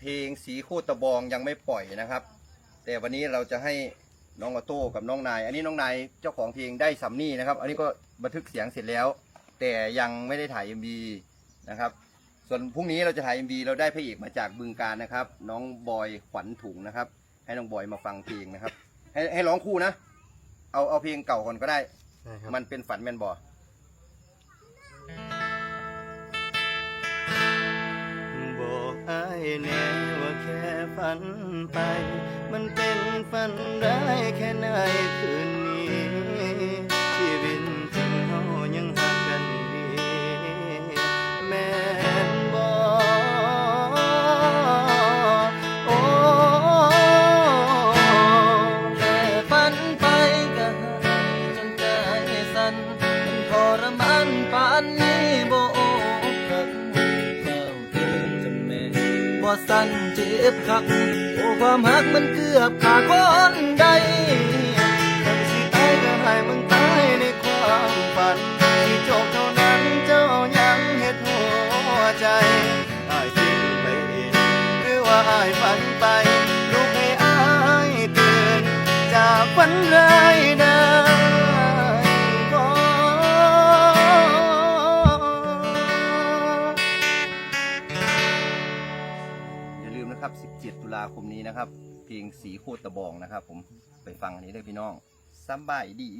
เพลงสีโคตรตะบองยังไม่ปล่อยนะครับ แต่วันนี้เราจะให้น้องออโต้กับน้องนาย อันนี้น้องนายเจ้าของเพลงได้สัมนี่นะครับ อันนี้ก็บันทึกเสียงเสร็จแล้ว แต่ยังไม่ได้ถ่าย MV นะครับ ส่วนพรุ่งนี้เราจะถ่าย MV เราได้พระเอกมาจากบึงการนะครับ น้องบอยขวัญถุงนะครับ ให้น้องบอยมาฟังเพลงนะครับ ให้ให้ร้องคู่นะ เอาเอาเพลงเก่าก่อนก็ได้ได้ครับมันเป็นฝันแมนบอ แน่ว่าแค่ฝันไป มันเป็นฝันได้ายแค่ในคืนนี้ชีวิตจริงเฮายังหักกันดีแม่นบอกโอ้แค่ฝันไปก็หายจนใจสั่นมันทรมานปานนี้บ่ บ่สั่นเจ็บคักโอ้ความหักมันเกือบขาดคนใดแต่สิตายก็ให้มันตายในความฝันที่จบเท่านั้นเจ้ายังเห็ดหัวใจอายคิดไปเองหรือว่าอายฝันไป นะครับ 17 ตุลาคมนี้นะครับ เพลงสีโคตรตะบองนะครับ ผมไปฟังอันนี้ด้วยพี่น้องสำบายดี